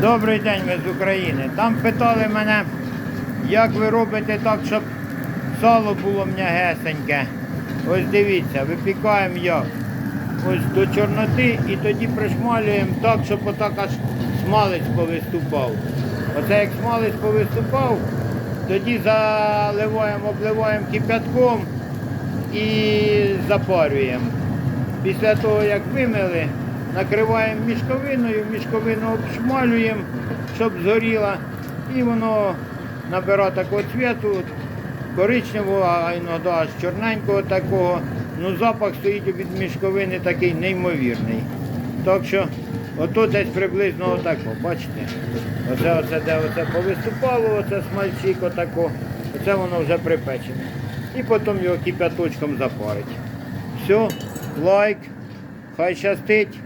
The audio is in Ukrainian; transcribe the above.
Добрий день, ми з України. Там питали мене, як ви робите так, щоб сало було м'ягесеньке. Ось дивіться, випікаємо як. Ось до чорноти і тоді пришмалюємо так, щоб отак аж смалець повиступав. Оце як смалець повиступав, тоді заливаємо, обливаємо кипятком і запарюємо. Після того, як вимили, накриваємо мішковиною, мішковину обшмалюємо, щоб згоріла. І воно набирає такого цвіту, коричневого, а іноді аж чорненького такого. Ну, запах стоїть від мішковини такий неймовірний. Так що ото десь приблизно отако, бачите? Оце, оце де оце повиступало, оце смальчик отако, оце воно вже припечене. І потім його кипяточком запарить. Все, лайк, хай щастить.